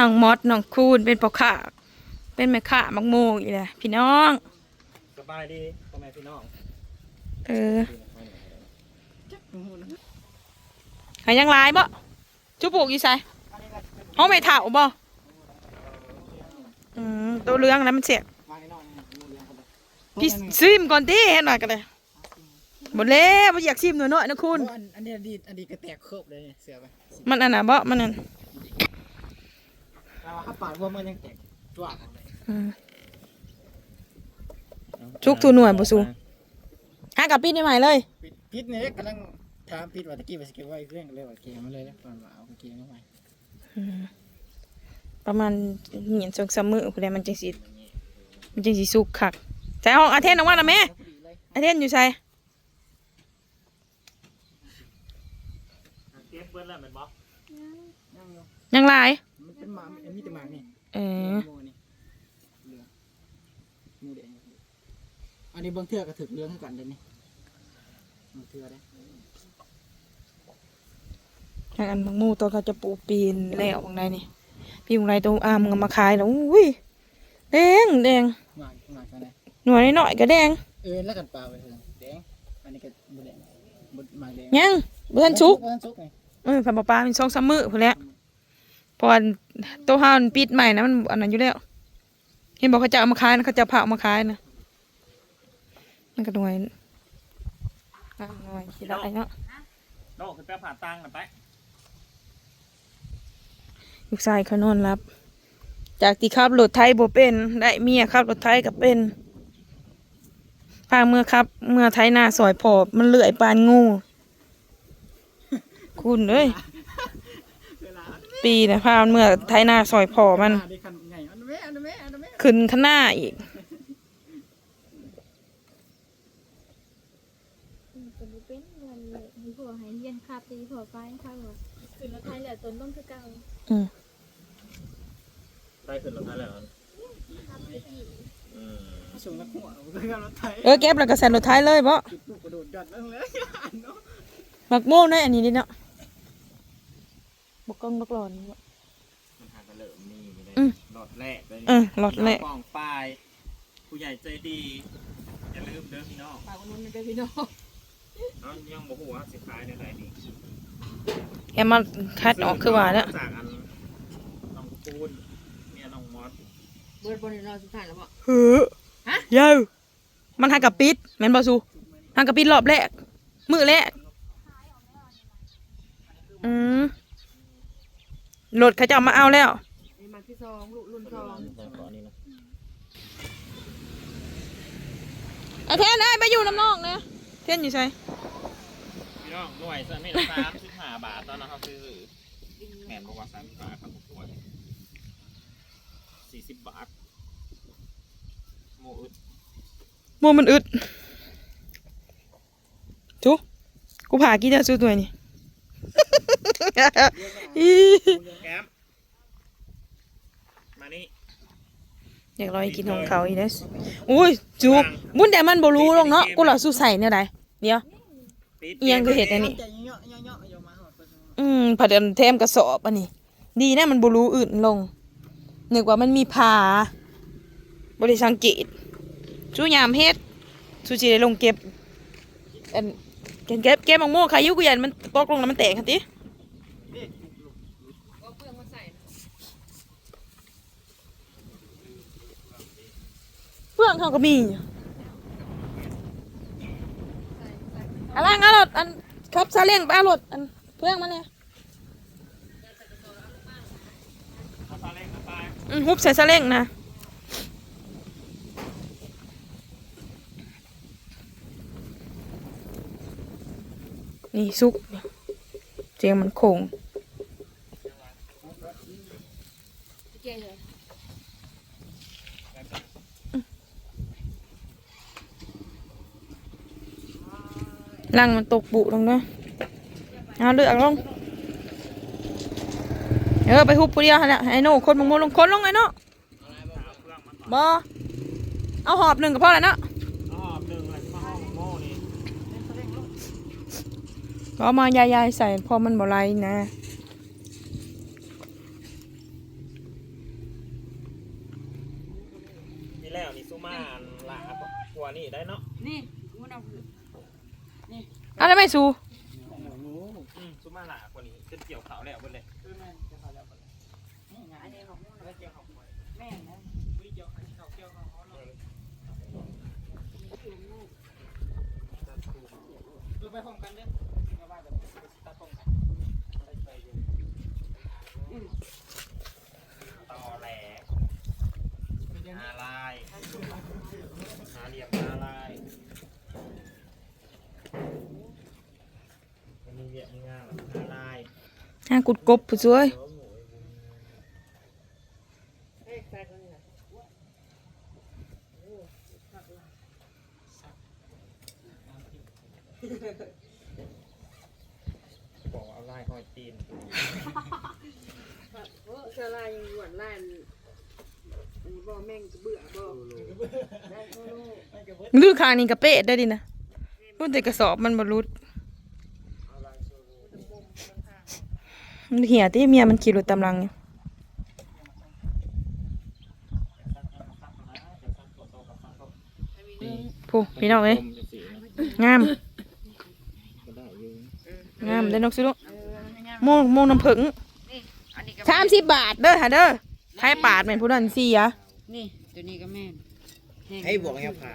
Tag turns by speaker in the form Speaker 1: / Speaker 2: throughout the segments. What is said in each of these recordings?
Speaker 1: น้องมอดน้องคูนเป็นปอขาเป็นแม่ค้ามักโมงอีแหละพี่น้อง
Speaker 2: สบายดีพ่อแม่พี่น้อง
Speaker 1: เออหายังหลายบ่จุปลูกอยู่ไสห้องไม่เถ่าบ่อืมตัวเรืองแล้วมันเสีย
Speaker 2: มาแน่นอนนะมูเลี้ยงเขาไป
Speaker 1: พี่ซิมก่อนที่เห็นหน่อยกันเลยหมดแล้วบ่อยากซิมหน่อยหน่อยๆนะคุณ
Speaker 2: อันอันนี้อดีตอดีตก็แตกเคบเลยเนี่ยเสือไป
Speaker 1: มันอันน่ะบ่มันนั่ น
Speaker 2: เราข้าปาดว่ามันยังแตกจ้วงเลย
Speaker 1: อืมชุกทูหน่วยบ่สู้หากับปิ้นได้ใหม่เลย
Speaker 2: ปิดปิดเนี่ยกำลังถามปิดว่าตะกี้ว่าสเก็บไว้เรื่องกันเลยว่าเกมมาเลยแล้วก่อนว่าเอาเกมเข้าไป
Speaker 1: ประมาณเหียนสองสามมื้อผู้ใดมันจังสิมันจังสิสุกคักใส่ห้องอาเทนออกมาน่ะแม่
Speaker 2: พอดีเลย
Speaker 1: อาเทนอยู่ไส
Speaker 3: เก็บเบิ้ลแล้วแมันบอก
Speaker 2: ยังอยู่
Speaker 1: ยังหลาย
Speaker 2: มันเป็นหมามันมีแต่หมานี่
Speaker 1: เออ
Speaker 2: โมนี่เหลืองหมูแดงอันนี้เบางเทือกก็ถึกเรื่องให้กันเลยนี่บางเทือได้
Speaker 1: ทางอันบางหมู่ตัวเขาจะปลูกปีนแล้วบางใดนี่พี่บางใดตัวอามงเอามาขายแล้วอุ้ยแดงแดง
Speaker 2: หมากหมากกันเลย
Speaker 1: หน่วยน้อยๆก็แดง
Speaker 2: เออแล้วกันปลาไปเถอะแดงอันนี้ก็บุแดงบุหมากแดง
Speaker 1: ยังเบื่อนชุก
Speaker 2: เบิ้นชุกไง
Speaker 1: เออพันปลาปลาเป็นสองสามมื้อพุ่นแหล้วเพราะว่าตัวห้ามันปิดใหม่นะมันอันนั้นอยู่แล้ว เห็นบอกเขาจะเอามาขายนะเขาจะเผาเอามาขายนะมันก็หน่วยอะหน่วยสิได้เนาะ
Speaker 3: โลกคือแป๊บผ่าตังค์กันไป
Speaker 1: ลูกชายเขานอนรับ จากที่ขับรถไทยบ่เป็น ได้เมียขับรถไทยก็เป็นพาเมื่อครับ เมื่อไทยหน้าซอยพอมันเลื่อยปานงู คุณเอ้ย
Speaker 2: เวลา
Speaker 1: ปีนะพามันเมื่อไทยหน้าซอยพอมัน
Speaker 2: ได้คันไงอันนั้นแม่อันนั้นแม่อันนั้นแม่
Speaker 1: ขึ้นข้างหน้าอีก
Speaker 4: เป็นบ่เป็นวันเลยมีผัวให้เรียนคาตีผัวไปค่ะว่าคือแล้วไทยแหละตนต้องคือเก่า
Speaker 1: อืม
Speaker 3: ได้ขึ้นรถไฟแล้วอืม
Speaker 2: ส่งนักหัวเพื่อนรถไทย
Speaker 1: เออเก็บแล้วก็ใส่รถไทยเลยบ่
Speaker 2: จุดลูกกระโดดยัดนั่งเลยเนาะ
Speaker 1: มักโม่ในอันนี้ดิเนาะ บกกล้องบกหลอนบ่
Speaker 3: มันหากันเริ่มมีอยู่เลย
Speaker 1: อืม
Speaker 3: หลอดแรกเลย
Speaker 1: เออหลอดแรก
Speaker 3: ป้องปลาย ผู้ใหญ่ใจดี อย่าลืมเด้อพี่น้อง
Speaker 4: ปากวันนู้นเป็นพี่น้อง
Speaker 3: เนาะยังบอกว่าสิขายในไรนี่
Speaker 1: แกมาคัดออกคือว่าแล้ว
Speaker 3: จากอันน้องคูนเมียน้องมอส
Speaker 4: เบิร์ดบนนอนสุดท้ายแล้วบ่
Speaker 1: เฮ้อเย้ามันหากับปิดแม่นบ่สูหากับปิดรอบแรก มือแรกอืม รถเขาจะเอามาเอาแล้ว
Speaker 4: มีมาที่สองลูกรุ่นสอง
Speaker 3: ขอนี่นะ
Speaker 1: ไอ้เทนไอ้ยมาอยู่น้ำนองนะเทนอยู่ใช่
Speaker 3: พี่น้องหน่วยสามสามสิบห้าบาทตอนนั้นเขาซื้อแมนบอกว่าสามสิบบาทครับหน่วยสี่สิบบาทโมอึด
Speaker 1: โมมันอึดจูกูผ่ากี่เดือนสู้ตัวนี่อี
Speaker 3: แกมมานี่
Speaker 1: อยากลอยกินของเขาอีเดสอุ้ยจูบุญแต่มันบ่รู้หรอกเนาะกูเหล่าสู้ใส่เนี่ยไดเดี๋ยว
Speaker 3: ปิด
Speaker 1: เอียงก็เห็ดอันนี้
Speaker 2: ใจเยอะเยอะเยอะเยอะมาหอดไป
Speaker 1: อืมผัดอันเทมกระสอบอันนี้ ดีนะมันบรู้อื่นลงนึกว่ามันมีผาบริสังเกตสู้ยามเฮ็ดสู้สิได้ลงเก็บอันเก็บเก็บเก็บมังโม่ขายุกูยันมันตกลงแล้วมันแตกคันติ พื่อนเขาก็มีอะไรงั้นรถอันขับซาเล้งไปรถอันเพื่อนมาเลย
Speaker 3: เอาซาเล้งมาไป
Speaker 1: อืมฮุบใส่ซาเล้งนะนี่ซุกเจียงมันโค้ง
Speaker 4: ลั
Speaker 1: งมันตกบุลงเนาะเอาเลือกลงเออไปฮุบปุเดียวแหละไอ้โน่คนมึงมลงคนลงไอ้โน่บอเอาหอบหนึ่งกับพ่อแล้วเนาะก็มายายๆใส่พอมันบ่ไรนะ
Speaker 3: นี่แล้วนี่ซูมาหลาบกลัวนี่ได้เนาะ
Speaker 5: นี่มันเอ
Speaker 1: เอาได้ไหมสู
Speaker 3: อืมซูมาหลากว่านี้จนเกี่ยวขาวแล้วเบิดเลย
Speaker 5: อันนี้ของแม่นะ
Speaker 2: ดูไปพร้อมกันเด้อเอาไว้แบบตัดตรงกันไปอยู่
Speaker 3: ต่อแหลก
Speaker 2: เป็นยังไง
Speaker 3: หาลายหาเหลี่ยมหาลาย มีเวียดมีงานหรอหาลาย
Speaker 1: ห้ากุดกบผู้ช่วย
Speaker 3: บอกว่าเอาลายหอยตีน
Speaker 5: โอ้สลายยังหวนลานอันนี้บ่แม่งจะเบื่อบ่ได้โอ้โห
Speaker 1: ลือคางนี่กระเป๊ะได้ดินะรุ่นแต่กระสอบมันบรุดมัน เหี่ยที่เมียมันขี่รถตำลังอยู่ผู้พี่น้องเอ้ยงาม
Speaker 3: ก็ได้อยู่
Speaker 1: งามได้อนกสิลูกโมงโมงน้ำผึ้ง
Speaker 5: อันนี้ก็
Speaker 1: สามสิบบาทเด้อฮะเด้อใครปาดเป็นผู้นั้นสี่อะ
Speaker 5: นี่ตัวนี้ก็แม่นแห้ง
Speaker 2: ให้บอกให้ผ่า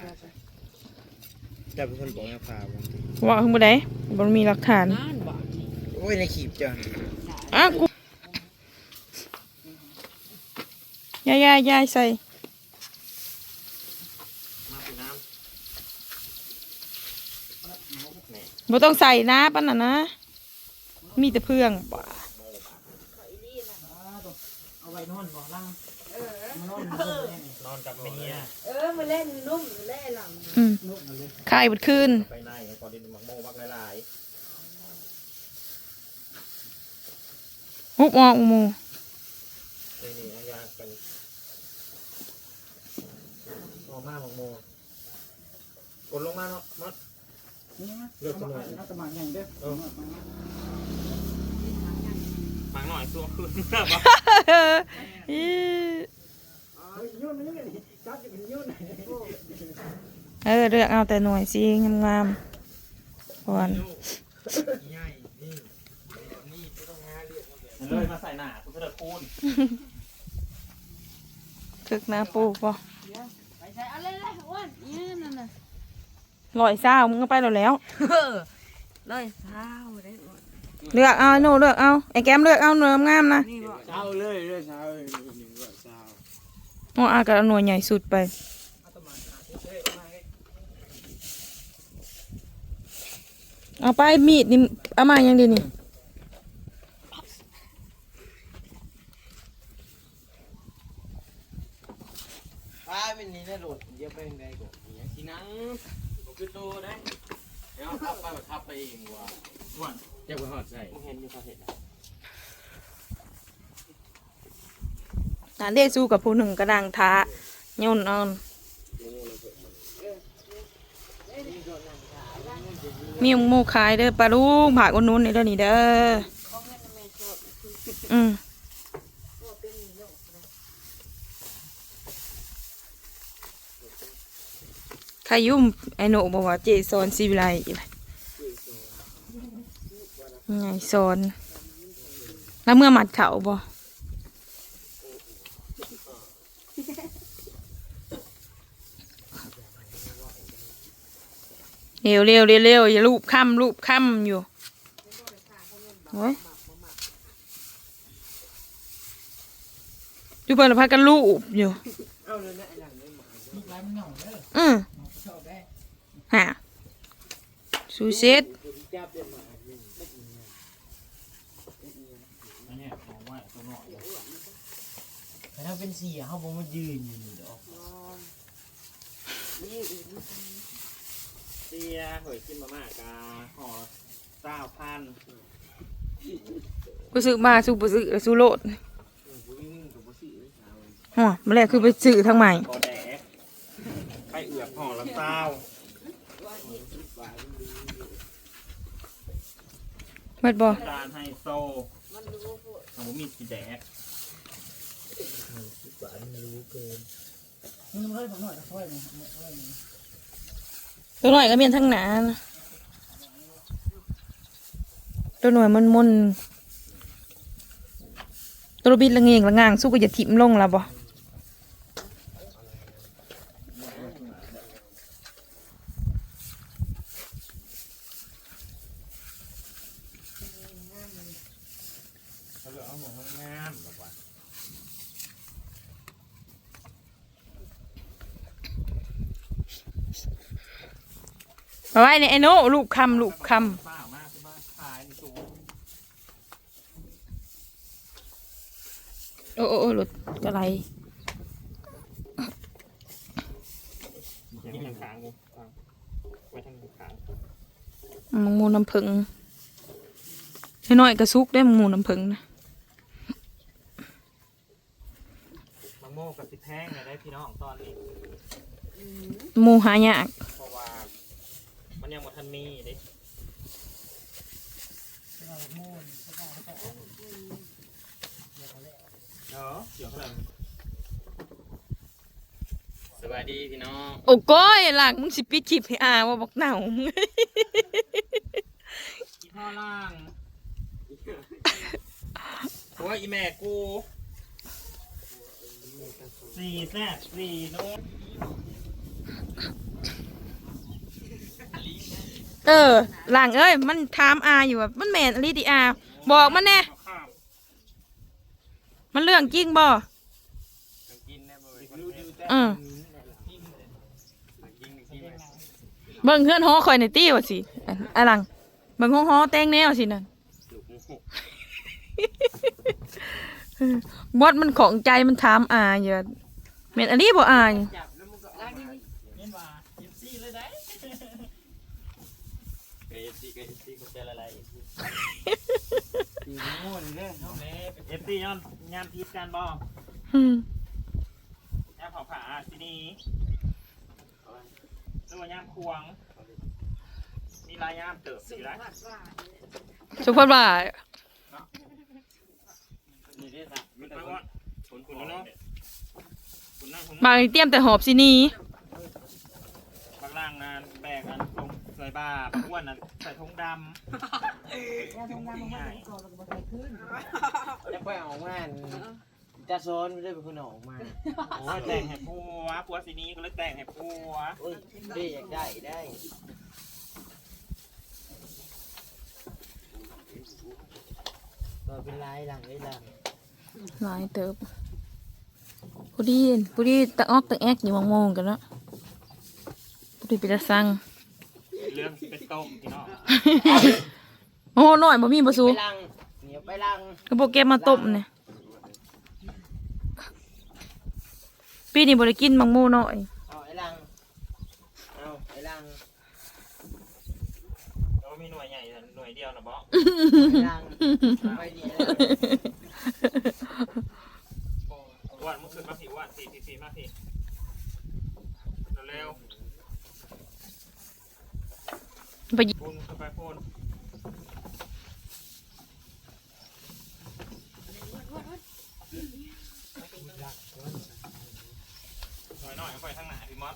Speaker 2: จะเป็นคนบอกให้ผ่าบางที
Speaker 1: ว่าขึ้นบ่ได้บ่มีหลักฐาน
Speaker 5: นานบาทนี่
Speaker 2: โอ้ยในขีบจัง
Speaker 1: อะกูยายายายใส่
Speaker 3: มาเป็นน้
Speaker 1: บ่ต้องใส่นะปานนั้นนะ มีแต่เพื่องบ่
Speaker 2: เอาไว้นอนบ่ล่างมานอนำ
Speaker 3: นอนกับเมีย
Speaker 5: เออมาเล่นนุ่มเล่นหลัง
Speaker 1: อืม
Speaker 2: นุ่มเลย
Speaker 1: คายเบดคืน
Speaker 3: ไปในพอดินหมักโมบักหลาย
Speaker 1: ฮุบออกหมู
Speaker 3: นี่นี่อายากันออกมาหมักโมกดลงมาเนาะมัด
Speaker 2: นี่นะ
Speaker 3: เลือกจำนวน
Speaker 2: เอาตะหมากใหญ่เด้อ
Speaker 3: หมักหน่อยสู้ขึ้น
Speaker 1: อี
Speaker 2: ยุ่นนี่นี่จับจะเป็นยุ่น
Speaker 1: เออเลือกเอาแต่หน่วยสิงามๆก่อน
Speaker 3: เลยมาใส่หนาคุณเสด็จคูณ
Speaker 1: ถึกหน้าปูป่ะ
Speaker 5: ไปใส่เอาเลยเลยอ้วนยืนนั่นน่ะ
Speaker 1: ลอยซ่ามึงก็ไปแล้วแล้ว
Speaker 5: เออเลยเท้าได้อ้วน
Speaker 1: เลือกเอาไอ้หนูเลือกเอาไอ้แก้มเลือกเอาหน่วยงามๆนะ
Speaker 5: นี่บ่
Speaker 2: เช้าเลยเลยเช้าเลยหนึ่งก็เช้า
Speaker 1: โอ้อากับหน่วยใหญ่สุดไป
Speaker 2: เอาตะหมากเฮ้ยมาให้
Speaker 1: เอาไปมีดนี่เอามายังดีนี่
Speaker 2: ป้า เป็นนี่นะโดเยอะไปยังไงกูอย่างที่นั่งกูคือโตได้เดี๋ยวขับไปขับไปเองว่ะ
Speaker 3: ส่วนเจะ
Speaker 2: ไปหอดใส่
Speaker 3: เห็นอยู่เขาเห็น
Speaker 1: อ่าเรียกสู้กับผู้หนึ่งกระดังท้าโย่นเอามีหมูขายเด้อปลาลูกผักอุนนุนนี่เด้องนี่เด้ออืม ใครยุ่มไอ้หนูบอกว่าเจซอนซีวิไลอีกเลยไงซอน แล้วเมื่อหมัดเขาบ่เร็วเร็วเร็วเร็วอย่าลูบค่ำลูบค่ำอยู่โอ้ยอยู่เพิ่นละพักกันลูบอยู่
Speaker 2: มีลายมันเหงาเด้อ
Speaker 1: อืม
Speaker 2: ชอบได้
Speaker 1: ฮะซูเซ็ต
Speaker 2: จับเป็นหมาหนึ่ง
Speaker 3: อันเนี้ยของไหวตัวหน่อย
Speaker 2: แต่ถ้าเป็นเสียเขาบอกมายืนอยู่นี่ดอก
Speaker 5: นี่อีก
Speaker 3: เสียเหยกินมาม่ากาห่อเจ้าพัน
Speaker 1: กูซื้อมาสู้บ่ซื้อสู้โลดฮะมาแรกคือไปซื้อทางใหม่
Speaker 3: กอแดกไป เอือบห่อละเจ้า
Speaker 1: เบิดบ่
Speaker 3: จานไฮโซของผมมีสีแดก
Speaker 2: มึงเลยผมหน่อยนะค่อยมึงค่อยมึง
Speaker 1: ตัวหน่อยก็เมียนทั้งหนานะตัวหน่อยมันมนตัวบิดละเงงละงางสู้ก็อย่าถิ่มลงละบ่
Speaker 3: เขาเหลือเอาหมูงามๆแบบว่า
Speaker 1: เอาไว้ในไอ้โน่ลูกคำลูกค
Speaker 3: ป้ามากคือบ้านขายในสูงำ
Speaker 1: โอ้โอ้โอ้หลุดกระไร
Speaker 3: กินทางขางกูเอาไว้ทางขาง
Speaker 1: มังมูน้ำผึ้งน้อยๆกระซุกได้มังมูน้ำผึ้งนะ
Speaker 3: มะโม่กับสิแพงเนี่ยได้พี่น้องตอนนี้
Speaker 1: หมูหายาก
Speaker 3: เพราะว่ามันยังหมดทันมีเด้เนาะเดี๋ยวเขาเลยสวัสดีพี่น้อง
Speaker 1: โอ้ก้อยหลังมึงสิปิดคลิปให้อาว่าบอกหนาวมึง
Speaker 3: อีพ่อล่างโอ้ยอีแม่กูสี่แซ่บสี่โน้ต
Speaker 1: เออหลังเอ้ย มันถามอาอยู่ว่ามันแมนอลิดีอา บอกมันแน่
Speaker 3: ข้าว
Speaker 1: มันเรื่องจริงบ่
Speaker 3: กินแน่เลย
Speaker 1: เออ
Speaker 3: กินกิน
Speaker 1: เบิ่งเพื่อนฮอคอยในตี้ว่าสิอันอะหลังเบิ่งฮอฮอแต่งแนวสินั่นบอดมันของใจมันถามอาอยู่ว่าแมนอลิบ่อาอยู่
Speaker 5: จับแล้วมึงก็ล้างนี่นี่
Speaker 2: เห็นว่าเอฟซีเลยได้
Speaker 3: เอฟซี เอฟซีเขาจะอะไร
Speaker 2: ตีง่เลยเด้อน้องแม่
Speaker 3: เอฟซีย้อนยามพีดกันบ่
Speaker 1: อืม
Speaker 3: ยามเผาผาที่นี่ตัวยามควง มีลายยามเติบอ
Speaker 1: สุภาพบ่า
Speaker 3: นี่ได้สักมันไปว่าคุณคุณเนาะ
Speaker 1: บางเตรียมแต่หอบสินี
Speaker 3: บางล่างงานแบกอัน ตรงใส่บาบางอ้วนอันใส่ทงดำ
Speaker 5: ยาทำงานมันก็ก่อนแล้วก็มาใส่ขึ้น
Speaker 2: จะไปออกมาจะโซนไม่ได้เป็นคนออกมา
Speaker 3: โอ้ยแต่งให้ผัวผัวสีนี้ก็เลยแต่งให้ผัว
Speaker 2: โอ้ยได้อยากได้ได้ก็เป็นลายหลังได้หลัง
Speaker 1: หลายเติบผู้ดีผู้ดีตะออกตะแอกอยู่มองๆกันเนาะผู้ดีไปตะสั่ง
Speaker 3: เรื่องเป็น ต้มพี่น้อง
Speaker 1: โอ้โหน้อยบ่มีบ่สู
Speaker 2: ไปลังเหนียวไปลัง
Speaker 1: ก็บ่เก็บมาต้มเนี่ยปีนี้บ่ได้กินมังโมน้อย
Speaker 2: เอาไอ้ลังเอาไอ้ลัง
Speaker 3: แล้วมีหน่วยใหญ่หน่วยเดียวนะบอ
Speaker 2: ไอ้ลังไปดีแล้ว
Speaker 3: อ้วนมึงขึ้นมาสิอ้วนสี่สี่สี่มาสิเร็ว
Speaker 1: ไปยิบ
Speaker 3: ๆพูนไปพูนหน่อยหน่อยไปทางไหนพี่มอส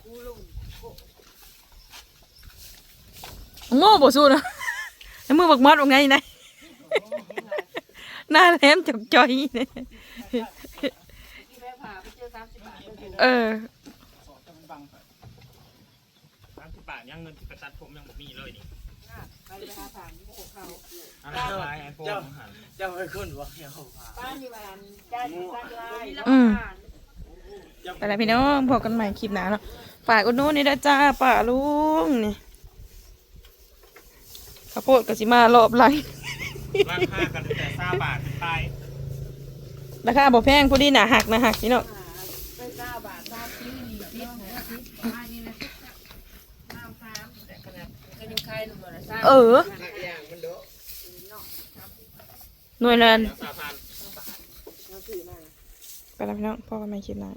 Speaker 1: โง่บ่สู้นะแล้มือบักมอดว่าไงนะหน้าแหลมจับจอยเนี่ย
Speaker 5: เออ
Speaker 3: สามสิบบาทยังเงินกระตัดผมยังบ่มีเลยนี่
Speaker 5: ไปไปหาผ่านที่ของเขา
Speaker 3: อะไรอะไรไอ้พวกหัน
Speaker 2: เจ้าเป็นคนบอกเดี๋ยวผ่า
Speaker 5: ป้านี่มันได้สักลายแล้ว
Speaker 1: อืม ไปแล้วพี่น้องพบกันใหม่คลิปหน้าเนาะฝากอุดหนู้นนี่ด้วยจ้าป่าลุงนี่ข้าวโพดกสิมารอบหลัง
Speaker 3: ราคากันแต่ซาบาทไป
Speaker 1: ราคาบ่แพงพอดีหนาหักนะหักพี่น้อง
Speaker 5: ไปเก้าบาท เอ
Speaker 1: อ
Speaker 2: นโด
Speaker 1: หน่วยเรียนไปแล้วพี่น้องพบกันใหม่คลิปหน้า